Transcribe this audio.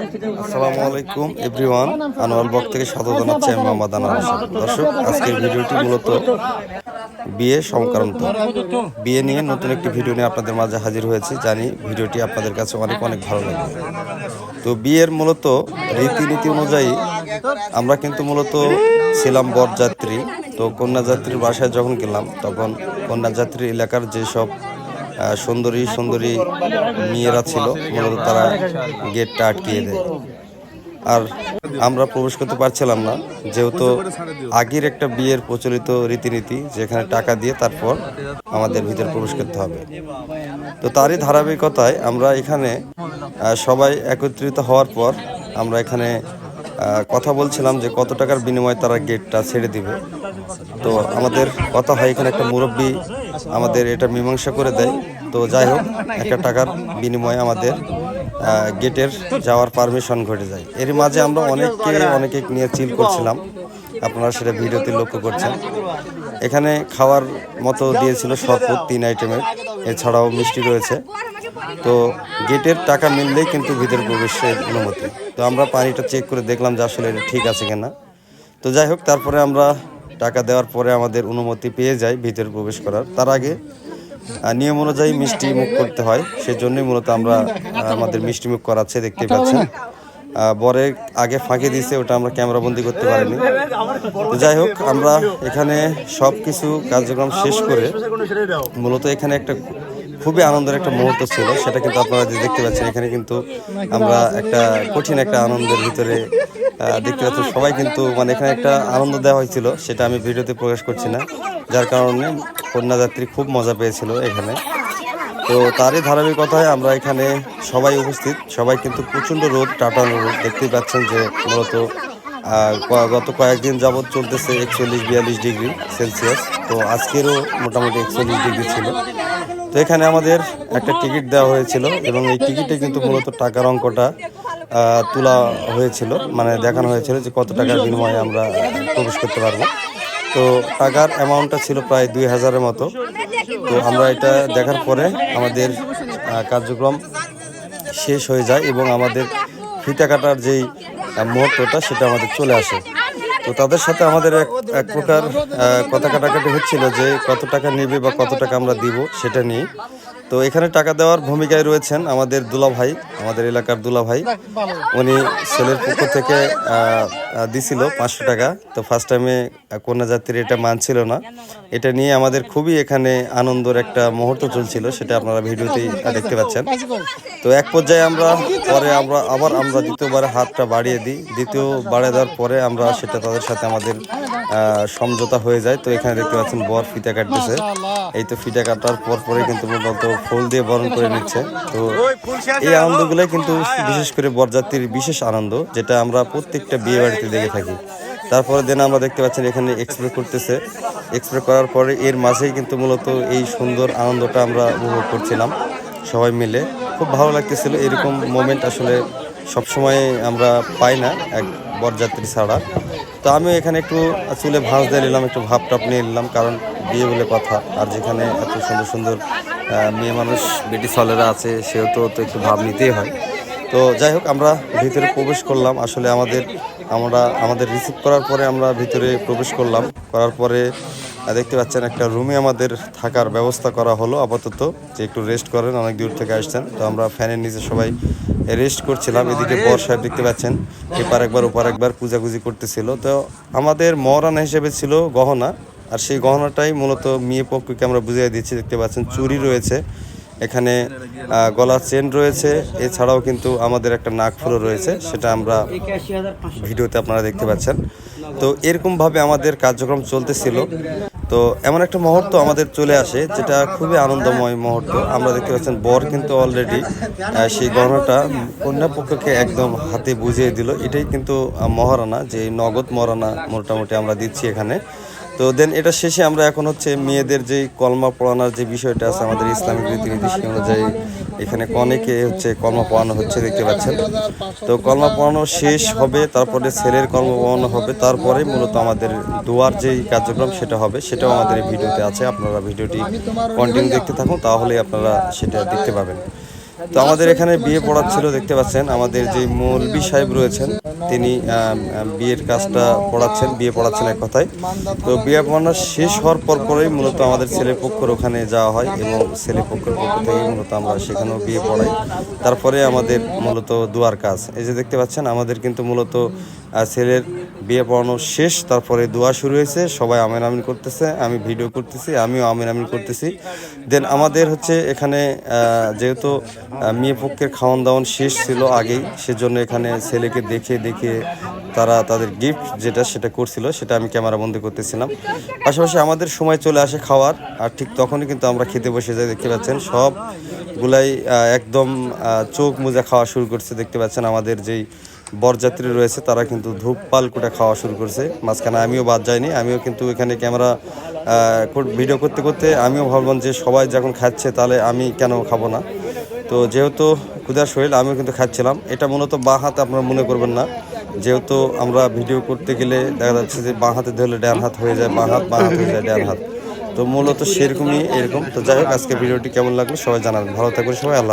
আসসালামু আলাইকুম, এভরিওয়ান। আনোয়াল বক থেকে স্বাগত জানাচ্ছি আমি মোহাম্মদ আনোয়ার হোসেন। দর্শক, আজকের ভিডিওটি মূলত বিয়ে সংক্রান্ত। বিয়ে নিয়ে নতুন একটি ভিডিও নিয়ে আপনাদের মাঝে হাজির হয়েছি। জানি ভিডিওটি আপনাদের কাছে অনেক অনেক ভালো লাগবে। তো বিয়ের মূলত রীতিনীতি অনুযায়ী আমরা কিন্তু মূলত ছিলাম বরযাত্রী। তো কন্যাযাত্রীর বাসায় যখন গেলাম, তখন কন্যাযাত্রী এলাকার যেসব সুন্দরী সুন্দরী মেয়েরা ছিল। মূলত তারা গেটটা আটকিয়ে দেয়। আর আমরা প্রবেশ করতে পারছিলাম না। যেহেতু আগের একটা বিয়ের প্রচলিত রীতিনীতি, যেখানে টাকা দিয়ে তারপর আমাদের ভিতরে প্রবেশ করতে হবে। তো তারই ধারাবাহিকতায় আমরা এখানে সবাই একত্রিত হওয়ার পর আমরা এখানে কথা বলছিলাম যে কত টাকার বিনিময়ে তারা গেটটা ছেড়ে দিবে। তো আমাদের কথা হয় এখানে একটা মুরব্বী আমাদের এটা মীমাংসা করে দেয়। তো যাই হোক, একটা টাকার বিনিময়ে আমাদের গেটের যাওয়ার পারমিশন ঘটে যায়। এর মাঝে আমরা অনেককে, অনেকে নিয়ে চিল করছিলাম। আপনারা সেটা ভিডিওতে লক্ষ্য করছেন। এখানে খাওয়ার মতো দিয়েছিল শরবত তিন আইটেমের এছাড়াও মিষ্টি রয়েছে। তো গেটের টাকা মিললেই কিন্তু ভিতরে প্রবেশের অনুমতি। তো আমরা পানিটা চেক করে দেখলাম যে আসলে এটা ঠিক আছে কিনা। তো যাই হোক, তারপরে আমরা টাকা দেওয়ার পরে আমাদের অনুমতি পেয়ে যায় ভিতরে প্রবেশ করার। তার আগে নিয়ম অনুযায়ী মিষ্টি মুখ করতে হয় সেজন্যই মূলত আমরা আমাদের মিষ্টি মুখ করাচ্ছে দেখতে পাচ্ছেন। আহ, বরে আগে ফাঁকি দিয়েছে ওটা আমরা ক্যামেরা বন্দি করতে পারিনি। যাই হোক আমরা এখানে সব কিছু কার্যক্রম শেষ করে মূলত এখানে একটা খুবই আনন্দের একটা মুহূর্ত ছিল সেটা কিন্তু আপনারা যে দেখতে পাচ্ছেন এখানে কিন্তু আমরা একটা কঠিন একটা আনন্দের ভিতরে দেখতে পাচ্ছি সবাই কিন্তু মানে এখানে একটা আনন্দ দেওয়া হয়েছিল সেটা আমি ভিডিওতে প্রকাশ করছি না যার কারণে কন্যাযাত্রী খুব মজা পেয়েছিল এখানে তো তারই ধারাবাহিকতায় আমরা এখানে সবাই উপস্থিত সবাই কিন্তু প্রচণ্ড রোদ টাটানো রোদ দেখতেই পাচ্ছেন যে মূলত গত কয়েকদিন যাবৎ চলতেছে একচল্লিশ বিয়াল্লিশ ডিগ্রি সেলসিয়াস তো আজকেরও মোটামুটি একচল্লিশ ডিগ্রি ছিল তো এখানে আমাদের একটা টিকিট দেওয়া হয়েছিল এবং এই টিকিটে কিন্তু মূলত টাকার অঙ্কটা তোলা হয়েছিল মানে দেখানো হয়েছিল যে কত টাকার বিনিময়ে আমরা প্রবেশ করতে পারব। তো টাকার অ্যামাউন্টটা ছিল প্রায় দুই হাজারের মতো। তো আমরা এটা দেখার পরে আমাদের কার্যক্রম শেষ হয়ে যায় এবং আমাদের ফিতা কাটার যেই মুহূর্তটা সেটা আমাদের চলে আসে। তো তাদের সাথে আমাদের এক এক প্রকার কথা কাটাকাটি হচ্ছিল যে কত টাকা নেবে বা কত টাকা আমরা দিব সেটা নিয়ে। তো এখানে টাকা দেওয়ার ভূমিকায় রয়েছেন আমাদের দুলা ভাই আমাদের এলাকার দুলা ভাই উনি ছেলের পক্ষ থেকে দিছিল পাঁচশো টাকা। তো ফার্স্ট টাইমে কন্যাযাত্রীর এটা মানছিল না। এটা নিয়ে আমাদের খুবই এখানে আনন্দের একটা মুহূর্ত চলছিল, সেটা আপনারা ভিডিওতেই দেখতে পাচ্ছেন। তো এক পর্যায়ে আমরা, পরে আমরা, আবার আমরা দ্বিতীয়বার হাতটা বাড়িয়ে দিই। দ্বিতীয় বাড়িয়ে দেওয়ার পরে আমরা সেটা তাদের সাথে আমাদের সমঝোতা হয়ে যায়। তো এখানে দেখতে পাচ্ছেন বর ফিতা কাটতেছে। এই তো ফিতা কাটার পর পরে কিন্তু মূলত ফুল দিয়ে বরণ করে নিচ্ছে। তো এই আনন্দগুলোই কিন্তু বিশেষ করে বরযাত্রীর বিশেষ আনন্দ যেটা আমরা প্রত্যেকটা বিয়ে বাড়িতে দেখে থাকি। তারপরে দিন আমরা দেখতে পাচ্ছেন এখানে এক্সপ্রে করতেছে। এক্সপ্রে করার পরে এর মাঝেই কিন্তু মূলত এই সুন্দর আনন্দটা আমরা উপভোগ করছিলাম সবাই মিলে। খুব ভালো লাগতেছিল এরকম মোমেন্ট আসলে সবসময় আমরা পাই না এক বরযাত্রী ছাড়া। তো আমি এখানে একটু চুলে ভাঁজ দিয়ে নিলাম, একটু ভাব টাপ নিয়ে নিলাম, কারণ বিয়ে বলে কথা। আর যেখানে এত সুন্দর সুন্দর মেয়ে মানুষ বেটি সলেরা আছে, সেহেতু তো একটু ভাব নিতেই হয়। তো যাই হোক, আমরা ভিতরে প্রবেশ করলাম। আসলে আমাদের, আমরা, আমাদের রিসিভ করার পরে আমরা ভিতরে প্রবেশ করলাম। করার পরে দেখতে পাচ্ছেন একটা রুমে আমাদের থাকার ব্যবস্থা করা হলো আপাতত যে একটু রেস্ট করেন অনেক দূর থেকে আসছেন। তো আমরা ফ্যানের নিচে সবাই রেস্ট করছিলাম এদিকে বর সাহেব দেখতে পাচ্ছেন এপার একবার ওপার একবার পূজাগুজি করতেছিল। তো আমাদের মহারানা হিসেবে ছিল গহনা আর সেই গহনাটাই মূলত মেয়ে পক্ষকে আমরা বুঝিয়ে দিচ্ছি। দেখতে পাচ্ছেন চুরি রয়েছে এখানে গলার চেন রয়েছে এছাড়াও কিন্তু আমাদের একটা নাকফুলও রয়েছে সেটা আমরা ভিডিওতে আপনারা দেখতে পাচ্ছেন। তো এরকমভাবে আমাদের কার্যক্রম চলতেছিল। তো এমন একটা মুহূর্ত আমাদের চলে আসে, যেটা খুবই আনন্দময় মুহূর্ত। আমরা দেখতে পাচ্ছেন, বর কিন্তু অলরেডি সেই গহনাটা কন্যা পক্ষকে একদম হাতে বুঝিয়ে দিল। এটাই কিন্তু মহারানা যে নগদ মহারানা মোটামুটি আমরা দিচ্ছি এখানে। তো দেন এটা শেষে আমরা এখন হচ্ছে মেয়েদের যে কলমা পড়ানোর যে বিষয়টা আছে আমাদের ইসলামিক রীতিনীতি সেই অনুযায়ী এখানে অনেকে হচ্ছে কলমা পড়ানো হচ্ছে দেখতে পাচ্ছেন। তো কলমা পড়ানো শেষ হবে, তারপরে ছেলের কলমা পড়ানো হবে, তারপরে মূলত আমাদের দোয়ার যেই কার্যক্রম সেটা হবে, সেটাও আমাদের ভিডিওতে আছে। আপনারা ভিডিওটি কন্টিনিউ দেখতে থাকুন, তাহলেই আপনারা সেটা দেখতে পাবেন। তো আমাদের এখানে বিয়ে পড়াচ্ছিল দেখতে পাচ্ছেন, আমাদের যে মৌলবি সাহেব রয়েছেন, তিনি বিয়ের কাজটা পড়াচ্ছেন, বিয়ে পড়াচ্ছেন এক কথায়। তো বিয়ে পড়ানো শেষ হওয়ার পর পরেই মূলত আমাদের ছেলে পক্ষের ওখানে যাওয়া হয় এবং ছেলে পক্ষের পক্ষ থেকে মূলত আমরা সেখানেও বিয়ে পড়াই। তারপরে আমাদের মূলত দুয়ার কাজ। এই যে দেখতে পাচ্ছেন, আমাদের কিন্তু মূলত ছেলের বিয়ে পড়ানো শেষ, তারপরে দোয়া শুরু হয়েছে, সবাই আমিন আমিন করতেছে, আমি ভিডিও করতেছি, আমিও আমিন আমিন করতেছি। দেন আমাদের হচ্ছে এখানে যেহেতু মেয়ে পক্ষের খাওয়ান দাওয়ান শেষ ছিল আগেই। সেজন্য এখানে ছেলেকে দেখে দেখে তারা তাদের গিফট যেটা সেটা করছিল, সেটা আমি ক্যামেরা বন্দি করতেছিলাম। পাশাপাশি আমাদের সময় চলে আসে খাওয়ার, আর ঠিক তখনই কিন্তু আমরা খেতে বসে যাই, দেখতে পাচ্ছেন। সবগুলাই একদম চোখ মুজে খাওয়া শুরু করছে, দেখতে পাচ্ছেন আমাদের যেই বরযাত্রী রয়েছে, তারা কিন্তু ধূপ পালকুটা খাওয়া শুরু করছে। মাঝখানে আমিও বাদ যাইনি, আমিও কিন্তু এখানে ক্যামেরা ভিডিও করতে করতে আমিও ভাবলাম যে সবাই যখন খাচ্ছে তাহলে আমি কেন খাব না? তো যেহেতু ক্ষুদার শরীর, আমিও কিন্তু খাচ্ছিলাম। এটা মূলত বাঁ হাতে আপনারা মনে করবেন না। যেহেতু আমরা ভিডিও করতে গেলে দেখা যাচ্ছে যে বাঁ হাতে ধরলে ডান হাত হয়ে যায়, বাঁ হাত বাঁ হাত হয়ে যায়, ডান হাত। তো মূলত সেরকমই এরকম। তো যাই হোক, আজকে ভিডিওটি কেমন লাগল সবাই জানাবেন। ভালো থাকবেন সবাই, আল্লাহ